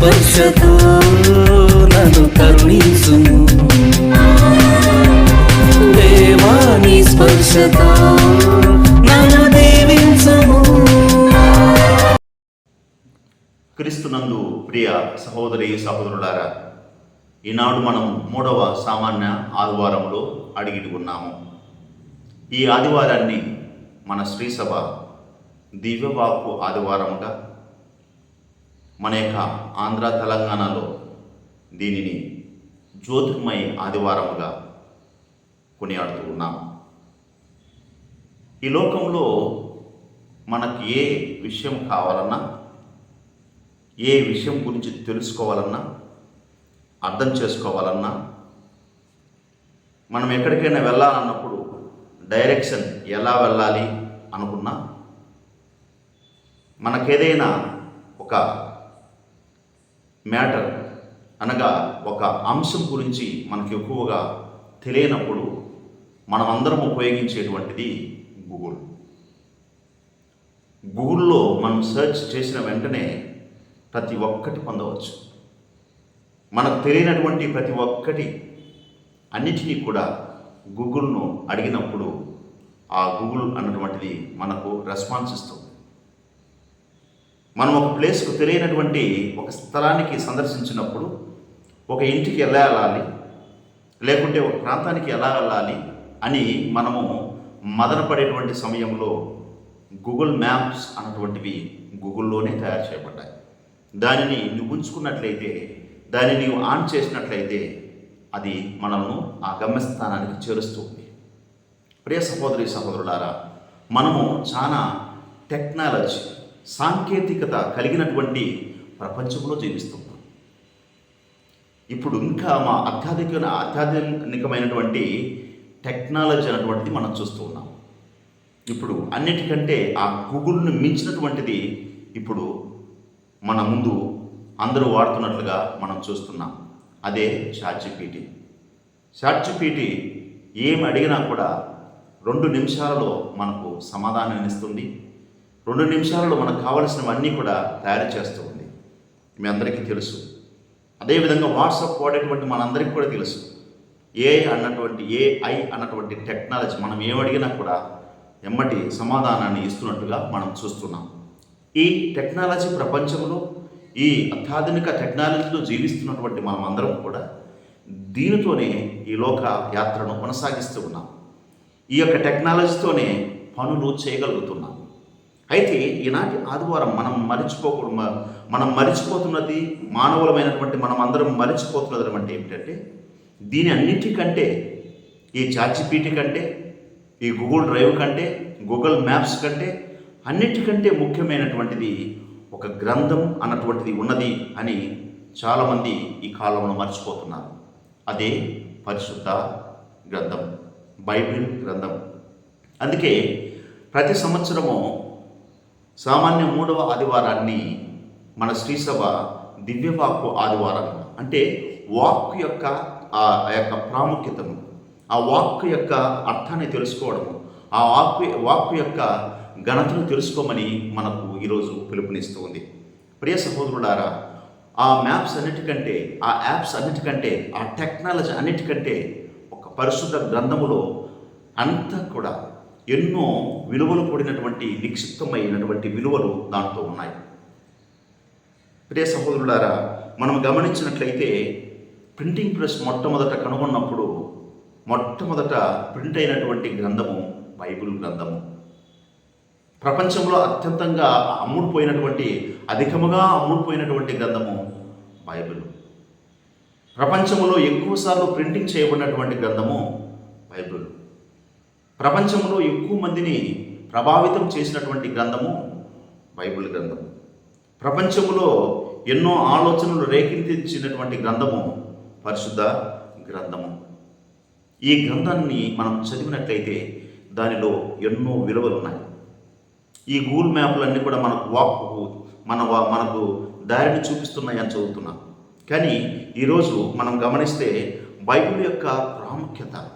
స్పర్శతో నన్ను కరుణించుము దేవాని స్పర్శతో నన్ను దీవించుము. క్రీస్తునందు ప్రియ సహోదరి సహోదరులారా ఈనాడు మనం మూడవ సామాన్య ఆదివారంలో అడిగి ఉన్నాము. ఈ ఆదివారాన్ని మన శ్రీసభ దివ్యవాక్కు ఆదివారముగా మన యొక్క ఆంధ్ర తెలంగాణలో దీనిని జ్యోతిర్మయ ఆదివారముగా కొనియాడుతూ ఉన్నాం. ఈ లోకంలో మనకి ఏ విషయం కావాలన్నా ఏ విషయం గురించి తెలుసుకోవాలన్నా అర్థం చేసుకోవాలన్నా మనం ఎక్కడికైనా వెళ్ళాలన్నప్పుడు డైరెక్షన్ ఎలా వెళ్ళాలి అనుకున్నా మనకేదైనా ఒక మ్యాటర్ అనగా ఒక అంశం గురించి మనకు ఎక్కువగా తెలియనప్పుడు మనమందరం ఉపయోగించేటువంటిది గూగుల్. గూగుల్లో మనం సెర్చ్ చేసిన వెంటనే ప్రతి ఒక్కటి పొందవచ్చు. మనకు తెలియనటువంటి ప్రతి ఒక్కటి అన్నిటినీ కూడా గూగుల్ను అడిగినప్పుడు ఆ గూగుల్ అన్నటువంటిది మనకు రెస్పాన్స్ ఇస్తుంది. మనం ఒక ప్లేస్కు తెలియనటువంటి ఒక స్థలానికి సందర్శించినప్పుడు ఒక ఇంటికి ఎలా వెళ్ళాలి లేకుంటే ఒక ప్రాంతానికి ఎలా వెళ్ళాలి అని మనము మదనపడేటువంటి సమయంలో గూగుల్ మ్యాప్స్ అన్నటువంటివి గూగుల్లోనే తయారు చేయబడ్డాయి. దానిని నువ్వు ఉంచుకున్నట్లయితే దాన్ని నీవు ఆన్ చేసినట్లయితే అది మనల్ని ఆ గమ్యస్థానానికి చేరుస్తుంది ప్రియ సహోదరి సహోదరులారా మనము చాలా టెక్నాలజీ సాంకేతికత కలిగినటువంటి ప్రపంచంలో జీవిస్తున్నాం ఇప్పుడు ఇంకా మా అత్యాధునిక అత్యాధునికమైనటువంటి టెక్నాలజీ అనేటువంటిది మనం చూస్తూ ఉన్నాం. ఇప్పుడు అన్నిటికంటే ఆ గూగుల్ను మించినటువంటిది ఇప్పుడు మన ముందు అందరూ వాడుతున్నట్లుగా మనం చూస్తున్నాం. అదే చాట్జిపిటి. చాట్జిపిటి ఏం అడిగినా కూడా రెండు నిమిషాలలో మనకు సమాధానం ఇస్తుంది. రెండు నిమిషాలలో మనకు కావలసినవన్నీ కూడా తయారు చేస్తూ ఉంది. మీ అందరికీ తెలుసు. అదేవిధంగా వాట్సాప్ వాడేటువంటి మనందరికీ కూడా తెలుసు. ఏ అన్నటువంటి ఏఐ అన్నటువంటి టెక్నాలజీ మనం ఏమడిగినా కూడా ఎమ్మటి సమాధానాన్ని ఇస్తున్నట్టుగా మనం చూస్తున్నాం. ఈ టెక్నాలజీ ప్రపంచంలో ఈ అత్యాధునిక టెక్నాలజీలో జీవిస్తున్నటువంటి మనం అందరం కూడా దీనితోనే ఈ లోక యాత్రను కొనసాగిస్తూ ఉన్నాం. ఈ యొక్క టెక్నాలజీతోనే పనులు చేయగలుగుతున్నాం. అయితే ఈనాటి ఆదివారం మనం మరిచిపోకూడదు మనం మరిచిపోతున్నది మానవులమైనటువంటి మనం అందరం మరిచిపోతున్నది అంటే ఏమిటంటే దీని అన్నిటికంటే ఈ చార్జిపీటీ కంటే ఈ గూగుల్ డ్రైవ్ కంటే గూగుల్ మ్యాప్స్ కంటే అన్నిటికంటే ముఖ్యమైనటువంటిది ఒక గ్రంథం అన్నటువంటిది ఉన్నది అని చాలామంది ఈ కాలంలో మర్చిపోతున్నారు. అదే పరిశుద్ధ గ్రంథం బైబిల్ గ్రంథం. అందుకే ప్రతి సంవత్సరము సామాన్య మూడవ ఆదివారాన్ని మన శ్రీసభ దివ్యవాక్కు ఆదివారం. అంటే వాక్కు యొక్క ఆ యొక్క ప్రాముఖ్యతను ఆ వాక్కు యొక్క అర్థాన్ని తెలుసుకోవడము ఆ వాక్ వాక్కు యొక్క ఘనతను తెలుసుకోమని మనకు ఈరోజు పిలుపునిస్తుంది. ప్రియ సహోదరుడారా ఆ మ్యాప్స్ అన్నిటికంటే ఆ యాప్స్ అన్నిటికంటే ఆ టెక్నాలజీ అన్నిటికంటే ఒక పరిశుద్ధ గ్రంథములో అంతా కూడా ఎన్నో విలువలు కూడినటువంటి నిక్షిప్తమైనటువంటి విలువలు దాంట్లో ఉన్నాయి. ప్రియ సహోదరులారా మనం గమనించినట్లయితే ప్రింటింగ్ ప్రెస్ మొట్టమొదట కనుగొన్నప్పుడు మొట్టమొదట ప్రింట్ అయినటువంటి గ్రంథము బైబిల్ గ్రంథము. ప్రపంచంలో అత్యంతంగా అమ్ముడుపోయినటువంటి అధికముగా అమ్ముడుపోయినటువంటి గ్రంథము బైబిల్. ప్రపంచంలో ఎక్కువసార్లు ప్రింటింగ్ చేయబడినటువంటి గ్రంథము బైబిల్. ప్రపంచంలో ఎక్కువ మందిని ప్రభావితం చేసినటువంటి గ్రంథము బైబిల్ గ్రంథము. ప్రపంచంలో ఎన్నో ఆలోచనలు రేకెత్తించినటువంటి గ్రంథము పరిశుద్ధ గ్రంథము. ఈ గ్రంథాన్ని మనం చదివినట్లయితే దానిలో ఎన్నో విలువలు ఉన్నాయి. ఈ గూగుల్ మ్యాప్లన్నీ కూడా మనకు వాక్కు మన వా- మనకు దారిని చూపిస్తున్నాయని చదువుతున్నాం. కానీ ఈరోజు మనం గమనిస్తే బైబిల్ యొక్క ప్రాముఖ్యత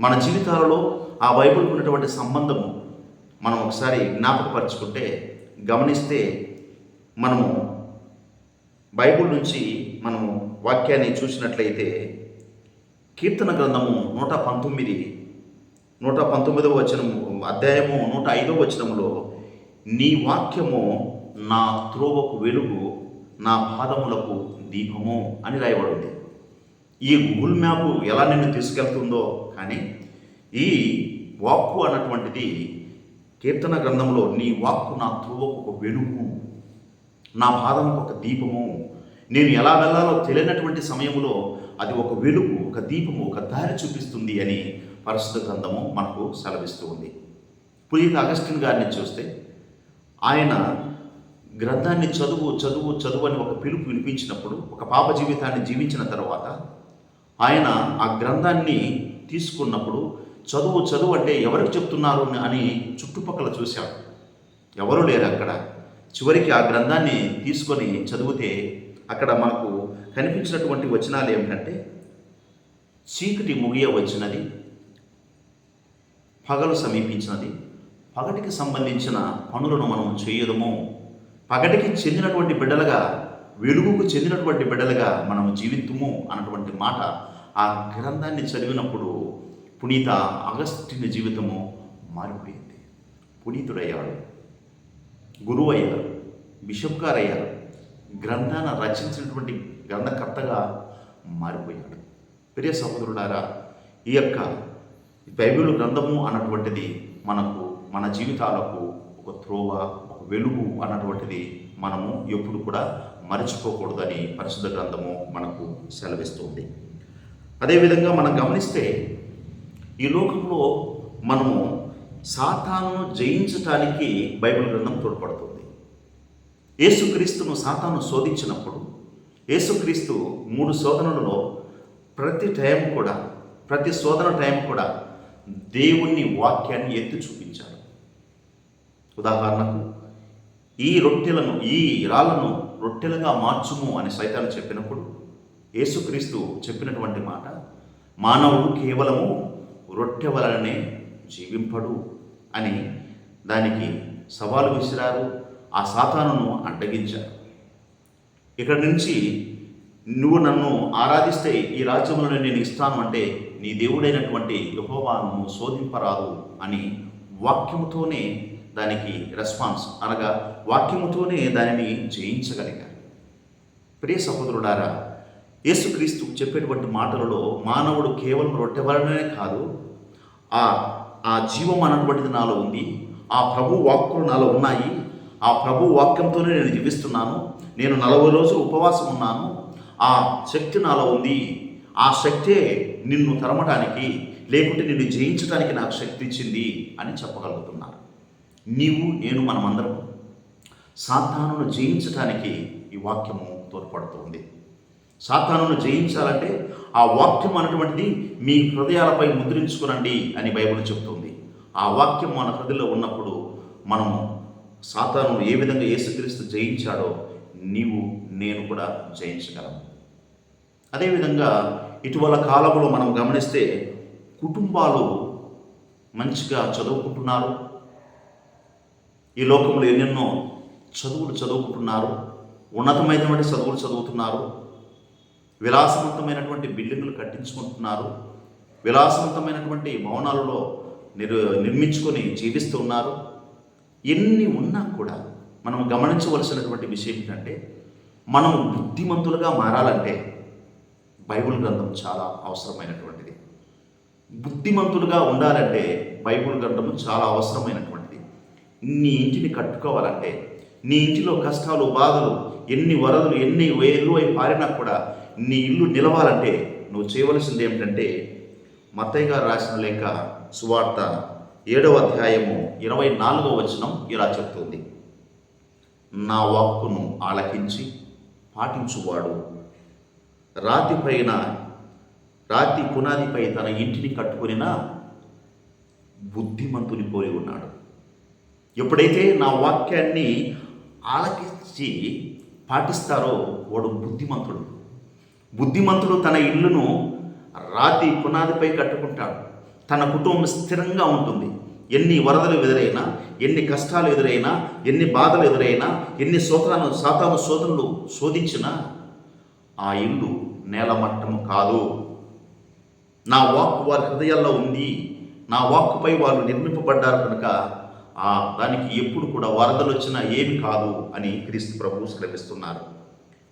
మన జీవితాలలో ఆ బైబిల్కి ఉన్నటువంటి సంబంధము మనం ఒకసారి జ్ఞాపకపరుచుకుంటే గమనిస్తే మనము బైబిల్ నుంచి మనం వాక్యాన్ని చూసినట్లయితే కీర్తన గ్రంథము నూట పంతొమ్మిది నూట పంతొమ్మిదవ వచనము అధ్యాయము నూట ఐదవ వచనములో నీ వాక్యము నా త్రోవకు వెలుగు నా పాదములకు దీపము అని రాయబడి ఉంది ఈ గూగుల్ మ్యాప్ ఎలా నిన్ను తీసుకెళ్తుందో కానీ ఈ వాక్కు అన్నటువంటిది కీర్తన గ్రంథంలో నీ వాక్కు నా త్రోవకు ఒక వెలుగు నా పాదముకు ఒక దీపము నేను ఎలా వెళ్ళాలో తెలియనటువంటి సమయంలో అది ఒక వెలుగు ఒక దీపము ఒక దారి చూపిస్తుంది అని పరిశుద్ధ గ్రంథము మనకు సెలవిస్తూ ఉంది. పునీత అగస్టిన్ గారిని చూస్తే ఆయన గ్రంథాన్ని చదువు చదువు చదువు అని ఒక పిలుపు వినిపించినప్పుడు ఒక పాప జీవితాన్ని జీవించిన తర్వాత ఆయన ఆ గ్రంథాన్ని తీసుకున్నప్పుడు చదువు చదువు అంటే ఎవరికి చెప్తున్నారు అని చుట్టుపక్కల చూశాడు. ఎవరు లేరు అక్కడ. చివరికి ఆ గ్రంథాన్ని తీసుకొని చదివితే అక్కడ మనకు కనిపించినటువంటి వచనాలు ఏమిటంటే చీకటి ముగియ వచ్చినది పగలు సమీపించినది పగటికి సంబంధించిన పనులను మనం చేయదము పగటికి చెందినటువంటి బిడ్డలుగా వెలుగుకు చెందినటువంటి బిడ్డలుగా మనం జీవితము అన్నటువంటి మాట ఆ గ్రంథాన్ని చదివినప్పుడు పునీత అగస్టిని జీవితము మారిపోయింది. పునీతుడయ్యాడు. గురువు అయ్యారు బిషప్ గారు అయ్యారు గ్రంథాన్ని రచించినటువంటి గ్రంథకర్తగా మారిపోయాడు. ప్రియ సహోదరుడారా ఈ యొక్క బైబిల్ గ్రంథము అన్నటువంటిది మనకు మన జీవితాలకు ఒక త్రోవ ఒక వెలుగు అన్నటువంటిది మనము ఎప్పుడు కూడా మరచిపోకూడదని పరిశుద్ధ గ్రంథము మనకు సెలవిస్తుంది. అదేవిధంగా మనం గమనిస్తే ఈ లోకంలో మనము సాతాను జయించటానికి బైబిల్ గ్రంథం తోడ్పడుతుంది. యేసుక్రీస్తును సాతాను శోధించినప్పుడు యేసుక్రీస్తు మూడు శోధనలలో ప్రతి టైం కూడా ప్రతి శోధన టైం కూడా దేవుని వాక్యాన్ని ఎత్తి చూపించాడు. ఉదాహరణకు ఈ రొట్టెలను ఈ రాళ్ళను రొట్టెలుగా మార్చుము అని సైతాన్ని చెప్పినప్పుడు యేసుక్రీస్తు చెప్పినటువంటి మాట మానవుడు కేవలము రొట్టె వలననే జీవింపడు అని దానికి సవాలు విసిరారు ఆ సాతానును అడ్డగించారు. ఇక్కడ నుంచి నువ్వు నన్ను ఆరాధిస్తే ఈ రాజ్యంలో నేను ఇస్తాను అంటే నీ దేవుడైనటువంటి యహోవాను శోధింపరాదు అని వాక్యముతోనే దానికి రెస్పాన్స్ అనగా వాక్యముతోనే దానిని జయించగలిగారు. ప్రియ సహోదరుడారా యేసుక్రీస్తు చెప్పేటువంటి మాటలలో మానవుడు కేవలం రొట్టె వలననే కాదు ఆ ఆ జీవం అన్నటువంటిది నాలో ఉంది ఆ ప్రభు వాక్కులు నాలో ఉన్నాయి ఆ ప్రభు వాక్యంతోనే నేను జీవిస్తున్నాను నేను నలభై రోజులు ఉపవాసం ఉన్నాను ఆ శక్తి నాలో ఉంది ఆ శక్తే నిన్ను తరమడానికి లేకుంటే నిన్ను జయించడానికి నాకు శక్తి ఇచ్చింది అని చెప్పగలుగుతున్నారు. నీవు నేను మనమందరం సాతానును జయించడానికి ఈ వాక్యము తోడ్పడుతుంది. సాతానును జయించాలంటే ఆ వాక్యం అన్నటువంటిది మీ హృదయాలపై ముద్రించుకునండి అని బైబిల్ చెప్తుంది. ఆ వాక్యం మన హృదయలో ఉన్నప్పుడు మనము సాతాను ఏ విధంగా యేసుక్రీస్తు జయించాడో నీవు నేను కూడా జయించగలము అదేవిధంగా ఇటీవల కాలంలో మనం గమనిస్తే కుటుంబాలు మంచిగా చదువుకుంటున్నారు. ఈ లోకంలో ఎన్నెన్నో చదువులు చదువుకుంటున్నారు. ఉన్నతమైనటువంటి చదువులు చదువుతున్నారు. విలాసవంతమైనటువంటి బిల్డింగులు కట్టించుకుంటున్నారు. విలాసవంతమైనటువంటి భవనాలలో నిర్ నిర్మించుకొని జీవిస్తున్నారు ఎన్ని ఉన్నా కూడా మనం గమనించవలసినటువంటి విషయం ఏంటంటే మనం బుద్ధిమంతులుగా మారాలంటే బైబిల్ గ్రంథం చాలా అవసరమైనటువంటిది. బుద్ధిమంతులుగా ఉండాలంటే బైబిల్ గ్రంథం చాలా అవసరమైనటువంటిది. నీ ఇంటిని కట్టుకోవాలంటే నీ ఇంటిలో కష్టాలు బాధలు ఎన్ని వరదలు ఎన్ని వేలు అయి పారినా కూడా నీ ఇల్లు నిలవాలంటే నువ్వు చేయవలసింది ఏమిటంటే మత్తయ్య గారు రాసిన లేఖ సువార్త ఏడవ అధ్యాయము ఇరవై నాలుగవ వచనం ఇలా చెప్తుంది. నా వాక్కును ఆలకించి పాటించువాడు. రాతి పైన రాతి పునాదిపై తన ఇంటిని కట్టుకునిన బుద్ధిమంతుని పోలి ఉన్నాడు. ఎప్పుడైతే నా వాక్యాన్ని ఆలకించి పాటిస్తారో వాడు బుద్ధిమంతుడు. బుద్ధిమంతుడు తన ఇల్లును రాతి పునాదిపై కట్టుకుంటాడు. తన కుటుంబం స్థిరంగా ఉంటుంది. ఎన్ని వరదలు ఎదురైనా ఎన్ని కష్టాలు ఎదురైనా ఎన్ని బాధలు ఎదురైనా ఎన్ని సోతాను సాతాను శోధనలు శోధించినా ఆ ఇల్లు నేలమట్టం కాదు. నా వాక్ వారి హృదయాల్లో ఉంది. నా వాక్కుపై వాళ్ళు నిర్మింపబడ్డారు కనుక ఆ దానికి ఎప్పుడు కూడా వరదలు వచ్చినా ఏమి కాదు అని క్రీస్తు ప్రభువు సెలవిస్తున్నారు.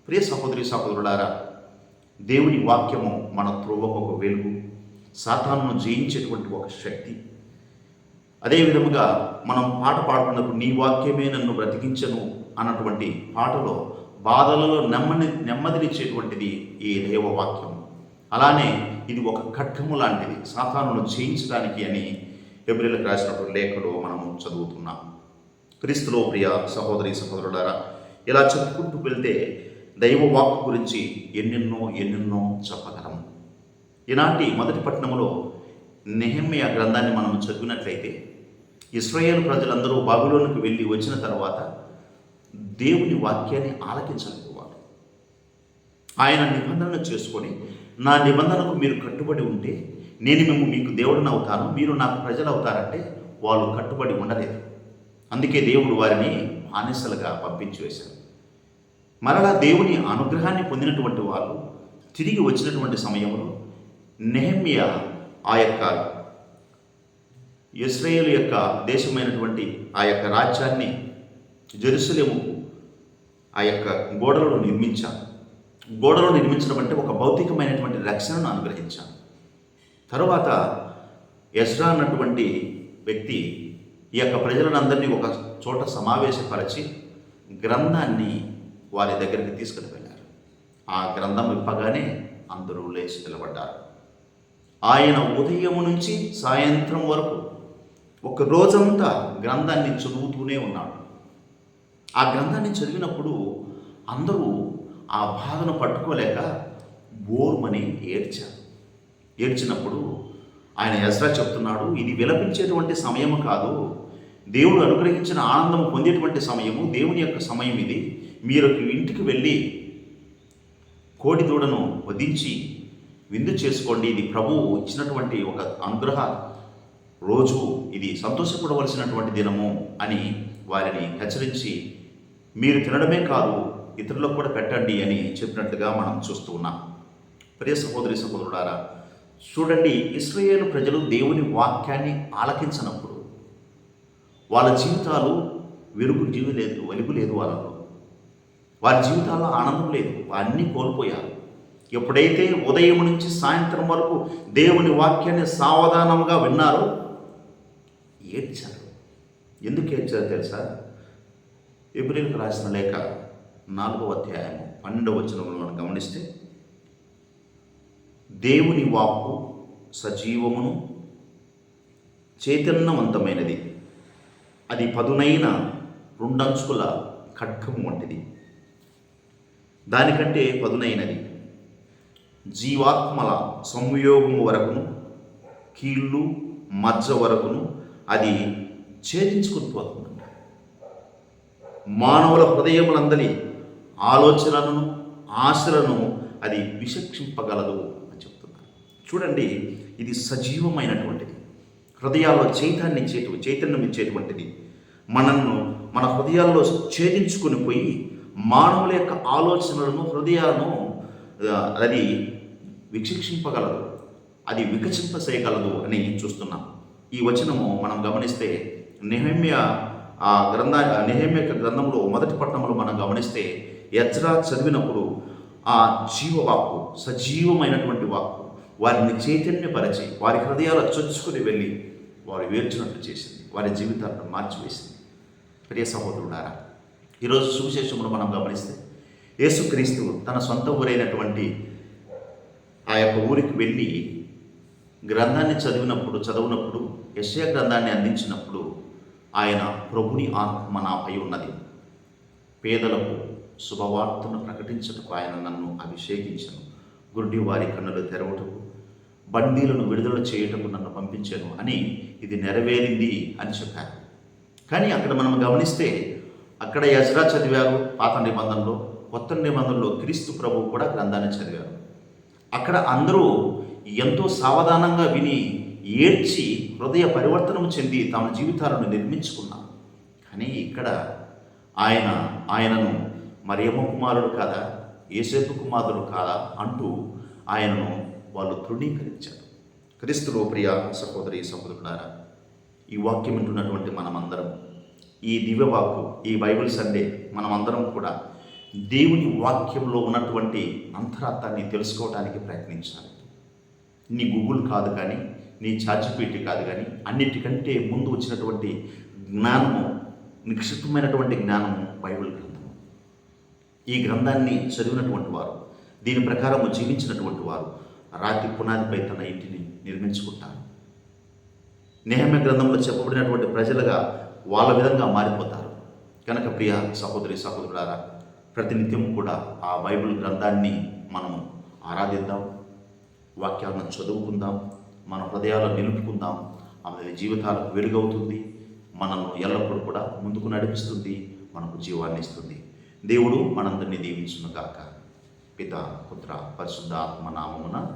ప్రియ సహోదరి సహోదరులారా దేవుని వాక్యము మన త్రోవకు ఒక వెలుగు సాతాను జయించేటువంటి ఒక శక్తి. అదే విధముగా మనం పాట పాడుకున్నప్పుడు నీ వాక్యమే నన్ను బ్రతికించను అన్నటువంటి పాటలో బాధలలో నెమ్మది నెమ్మదినిచ్చేటువంటిది ఈ దేవవాక్యం అలానే ఇది ఒక ఖడ్గము లాంటిది సాతానును జయించడానికి అని ఎబ్రిలకు రాసినటువంటి లేఖలో మనము చదువుతున్నాం. క్రీస్తులో ప్రియ సహోదరి సహోదరులారా ఇలా చెప్పుకుంటూ వెళ్తే దైవ వాక్కు గురించి ఎన్నెన్నో ఎన్నెన్నో చెప్పగలం. ఈనాటి మొదటి పట్టణంలో ఆ గ్రంథాన్ని మనం చదివినట్లయితే ఇస్రాయేల్ ప్రజలందరూ బాబులోనికి వెళ్ళి వచ్చిన తర్వాత దేవుని వాక్యాన్ని ఆలకించలేకపోవాలి. ఆయన నిబంధనలు చేసుకొని నా నిబంధనకు మీరు కట్టుబడి ఉంటే నేను మేము మీకు దేవుడిని అవుతాను మీరు నాకు ప్రజలు అవుతారంటే వాళ్ళు కట్టుబడి ఉండలేదు. అందుకే దేవుడు వారిని బానిసలుగా పంపించి వేశారు. మరలా దేవుని అనుగ్రహాన్ని పొందినటువంటి వాళ్ళు తిరిగి వచ్చినటువంటి సమయంలో నెహమ్య ఆ యొక్క ఇస్రాయేల్ యొక్క దేశమైనటువంటి ఆ యొక్క రాజ్యాన్ని జెరూసలేము ఆ యొక్క గోడలను నిర్మించాను గోడలు నిర్మించడం అంటే ఒక భౌతికమైనటువంటి రక్షణను అనుగ్రహించాను తరువాత ఎస్రా అన్నటువంటి వ్యక్తి ఈ యొక్క ప్రజలందరినీ ఒక చోట సమావేశపరిచి గ్రంథాన్ని వారి దగ్గరికి తీసుకుని వెళ్ళారు. ఆ గ్రంథం ఇప్పగానే అందరూ లేచి నిలబడ్డారు. ఆయన ఉదయం నుంచి సాయంత్రం వరకు ఒక రోజంతా గ్రంథాన్ని చదువుతూనే ఉన్నాడు. ఆ గ్రంథాన్ని చదివినప్పుడు అందరూ ఆ బాధను పట్టుకోలేక బోర్మని ఏడ్చారు. ఏడ్చినప్పుడు ఆయన ఎస్రా చెప్తున్నాడు ఇది విలపించేటువంటి సమయం కాదు. దేవుడు అనుగ్రహించిన ఆనందం పొందేటువంటి సమయము దేవుని యొక్క సమయం ఇది. మీరు ఇంటికి వెళ్ళి కోడి దూడను వధించి విందు చేసుకోండి. ఇది ప్రభువు ఇచ్చినటువంటి ఒక అనుగ్రహ రోజు. ఇది సంతోషపడవలసినటువంటి దినము అని వారిని హెచ్చరించి మీరు తినడమే కాదు ఇతరులకు కూడా పెట్టండి అని చెప్పినట్లుగా మనం చూస్తూ ఉన్నాం. ప్రియ సహోదరి సహోదరుడారా చూడండి ఇస్రాయేలు ప్రజలు దేవుని వాక్యాన్ని ఆలకించినప్పుడు వాళ్ళ జీవితాలు వెలుగు జీవి లేదు వెలుగు లేదు వాళ్ళ వారి జీవితాల్లో ఆనందం లేదు. అన్నీ కోల్పోయారు. ఎప్పుడైతే ఉదయం నుంచి సాయంత్రం వరకు దేవుని వాక్యాన్ని సావధానంగా విన్నారో ఏడ్చారు. ఎందుకు ఏడ్చారు తెలుసా? ఏప్రిల్కి రాసిన లేఖ నాలుగవ అధ్యాయం పన్నెండవ వచనంలో మనం గమనిస్తే దేవుని వాక్కు సజీవమును చైతన్యవంతమైనది. అది పదునైన రెండంచుల ఖడ్గము వంటిది. దానికంటే పదునైనది. జీవాత్మల సంయోగము వరకును కీళ్ళు మజ్జ వరకును అది ఛేదించుకుని పోతుందంట మానవుల హృదయములందరి ఆలోచనలను ఆశలను అది విశక్షింపగలదు అని చెప్తున్నారు. చూడండి ఇది సజీవమైనటువంటిది. హృదయాల్లో చైతన్యం ఇచ్చేటువంటి చైతన్యం ఇచ్చేటువంటిది మనల్ని మన హృదయాల్లో ఛేదించుకొని పోయి మానవుల యొక్క ఆలోచనలను హృదయాలను అది విచక్షింపగలదు అది వికసింపసేయగలదు అని చూస్తున్నాం. ఈ వచనము మనం గమనిస్తే నిహమ్య ఆ గ్రంథ నిహమ్య యొక్క గ్రంథంలో మొదటి పట్టణంలో మనం గమనిస్తే ఎజ్రా చదివినప్పుడు ఆ జీవవాక్కు సజీవమైనటువంటి వాక్కు వారిని చైతన్యపరచి వారి హృదయాలు చొచ్చుకుని వెళ్ళి వారు వేర్చినట్టు చేసింది. వారి జీవితాలను మార్చివేసింది. ప్రియ సహోదరుడారా ఈరోజు సువిశేషమును మనం గమనిస్తే యేసుక్రీస్తు తన సొంత ఊరైనటువంటి ఆ యొక్క ఊరికి వెళ్ళి గ్రంథాన్ని చదివినప్పుడు చదివినప్పుడు యశయ గ్రంథాన్ని అందించినప్పుడు ఆయన ప్రభుని ఆత్మ నాపై ఉన్నది. పేదలకు శుభవార్తను ప్రకటించటకు ఆయన నన్ను అభిషేకించను. గురుడి వారి కన్నులు తెరవటకు బందీలను విడుదల చేయటకు నన్ను పంపించాను అని ఇది నెరవేరింది అని చెప్పారు. కానీ అక్కడ మనం గమనిస్తే అక్కడ యజ్రా చదివారు పాత నిబంధనలో కొత్త నిబంధనలో క్రీస్తు ప్రభు కూడా గ్రంథాన్ని చదివారు. అక్కడ అందరూ ఎంతో సావధానంగా విని ఏడ్చి హృదయ పరివర్తనం చెంది తమ జీవితాలను నిర్మించుకున్నారు. కానీ ఇక్కడ ఆయన ఆయనను మరియమ్మ కుమారుడు కాదా ఏసేపు కుమారుడు కాదా అంటూ ఆయనను వాళ్ళు తృణీకరించారు. క్రీస్తులో ప్రియ సహోదరి సహోదరుడారా ఈ వాక్యం వింటున్నటువంటి మనమందరం ఈ దివ్యవాకు ఈ బైబిల్ సండే మనమందరం కూడా దేవుని వాక్యంలో ఉన్నటువంటి అంతరార్థాన్ని తెలుసుకోవడానికి ప్రయత్నించాలి. నీ గూగుల్ కాదు కానీ నీ చాచిపీటి కాదు కానీ అన్నిటికంటే ముందు వచ్చినటువంటి జ్ఞానము నిక్షిప్తమైనటువంటి జ్ఞానము బైబిల్ గ్రంథము. ఈ గ్రంథాన్ని చదివినటువంటి వారు దీని ప్రకారం జీవించినటువంటి వారు రాతి పునాదిపై తన ఇంటిని నిర్మించుకుంటారు. నేహమ్య గ్రంథంలో చెప్పబడినటువంటి ప్రజలుగా వాళ్ళ విధంగా మారిపోతారు. కనుక ప్రియ సహోదరి సహోదరులారా ప్రతినిత్యం కూడా ఆ బైబిల్ గ్రంథాన్ని మనం ఆరాధిద్దాం వాక్యాలను చదువుకుందాం మన హృదయాలను నిలుపుకుందాం ఆమె జీవితాలకు వెలుగవుతుంది మనల్ని ఎల్లప్పుడూ కూడా ముందుకు నడిపిస్తుంది మనకు జీవాన్ని ఇస్తుంది. దేవుడు మనందరినీ దీవించును కాక పిత పుత్ర పరిశుద్ధ ఆత్మ నామమున